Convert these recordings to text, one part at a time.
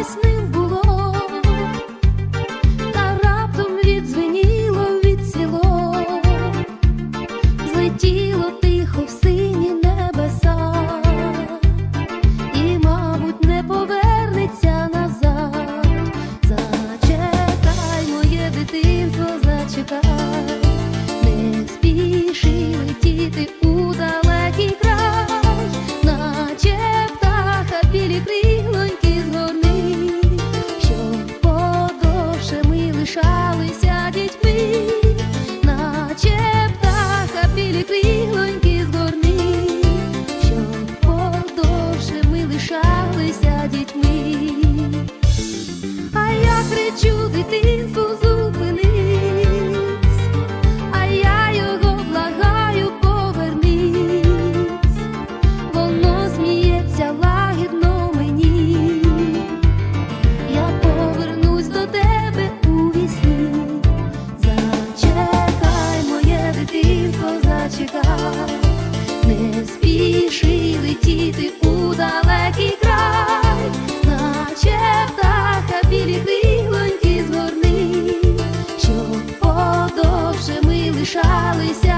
listening спіши летіти у далекий край, наче птаха білі крилоньки щоб подовше ми лишалися.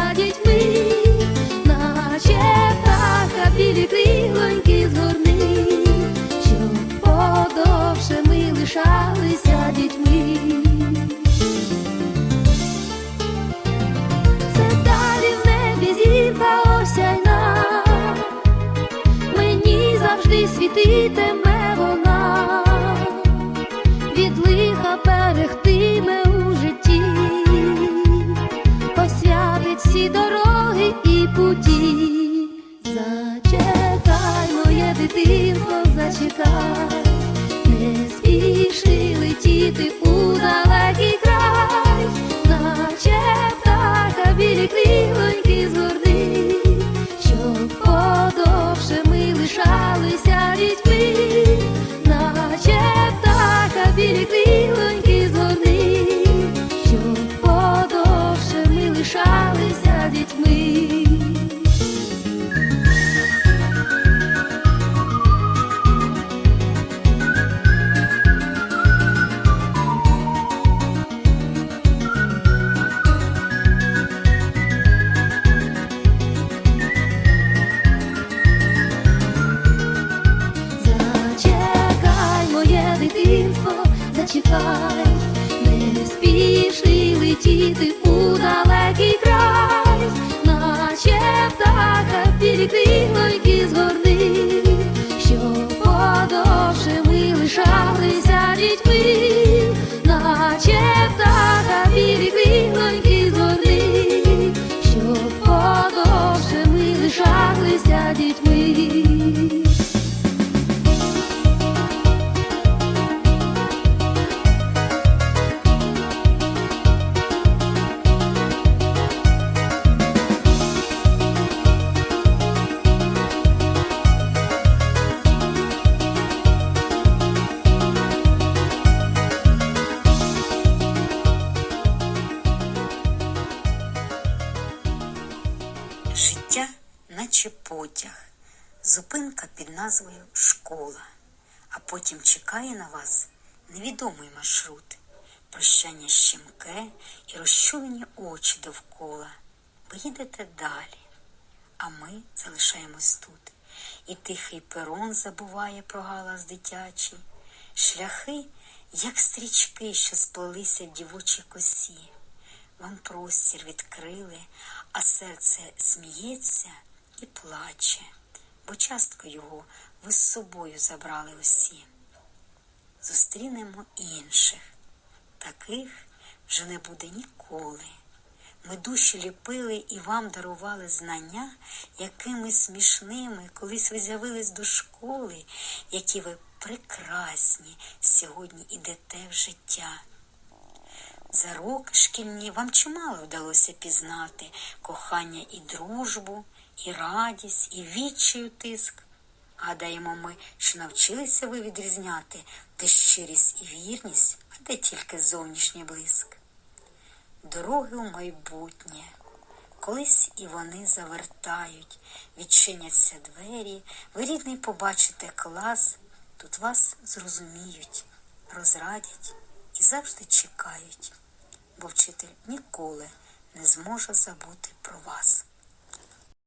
світитиме time. Наче потяг, зупинка під назвою школа, а потім чекає на вас невідомий маршрут, прощання щемке і розчулені очі довкола. Ви їдете далі, а ми залишаємось тут. І тихий перон забуває про галас дитячий, шляхи, як стрічки, що сплелися в дівочій косі. Вам простір відкрили, а серце сміється плаче, бо частку його ви з собою забрали усі. Зустрінемо інших, таких вже не буде ніколи. Ми душі ліпили і вам дарували знання, якими смішними колись ви з'явились до школи, які ви прекрасні сьогодні ідете в життя. За роки шкільні вам чимало вдалося пізнати кохання і дружбу, і радість, і відчаю тиск. Гадаємо ми, що навчилися ви відрізняти, де щирість і вірність, а де тільки зовнішній блиск. Дороги у майбутнє, колись і вони завертають, відчиняться двері, ви рідний побачите клас, тут вас зрозуміють, розрадять і завжди чекають, бо вчитель ніколи не зможе забути про вас.